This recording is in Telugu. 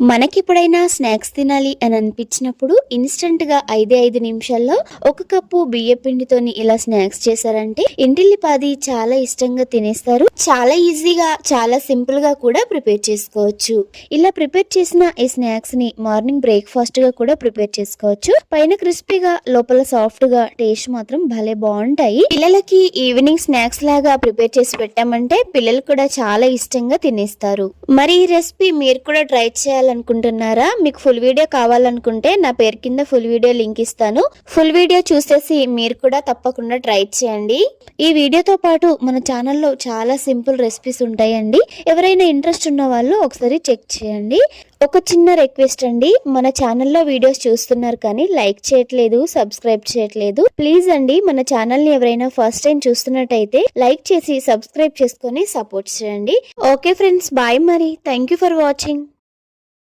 మనకిప్పుడైనా స్నాక్స్ తినాలి అని అనిపించినప్పుడు ఇన్స్టెంట్గా ఐదే ఐదు నిమిషాల్లో ఒక కప్పు బియ్య పిండితోని ఇలా స్నాక్స్ చేశారంటే ఇంటిల్లిపాది చాలా ఇష్టంగా తినేస్తారు. చాలా ఈజీగా చాలా సింపుల్గా కూడా ప్రిపేర్ చేసుకోవచ్చు. ఇలా ప్రిపేర్ చేసిన ఈ స్నాక్స్ని మార్నింగ్ బ్రేక్ఫాస్ట్గా కూడా ప్రిపేర్ చేసుకోవచ్చు. పైన క్రిస్పీగా లోపల సాఫ్ట్గా టేస్ట్ మాత్రం భలే బాగుంటాయి పిల్లలకి ఈవినింగ్ స్నాక్స్ లాగా ప్రిపేర్ చేసి పెట్టామంటే పిల్లలు కూడా చాలా ఇష్టంగా తినేస్తారు. మరి ఈ రెసిపీ మీరు కూడా ట్రై చేయాలనుకుంటున్నారా? మీకు ఫుల్ వీడియో కావాలనుకుంటే నా పేరు కింద ఫుల్ వీడియో లింక్ ఇస్తాను. ఫుల్ వీడియో చూసేసి మీరు కూడా తప్పకుండా ట్రై చేయండి. ఈ వీడియోతో పాటు మన ఛానల్లో చాలా సింపుల్ రెసిపీస్ ఉంటాయండి. ఎవరైనా ఇంట్రెస్ట్ ఉన్న వాళ్ళు ఒకసారి చెక్ చేయండి. ఒక చిన్న రిక్వెస్ట్ అండి. మన ఛానల్లో వీడియోస్ చూస్తున్నారు కానీ లైక్ చేయట్లేదు సబ్స్క్రైబ్ చేయట్లేదు. ప్లీజ్ అండి మన ఛానల్ని ఎవరైనా ఫస్ట్ టైం చూస్తున్నట్టయితే లైక్ చేసి సబ్స్క్రైబ్ చేసుకొని సపోర్ట్ చేయండి. ఓకే ఫ్రెండ్స్ బాయ్ మరి. Thank you for watching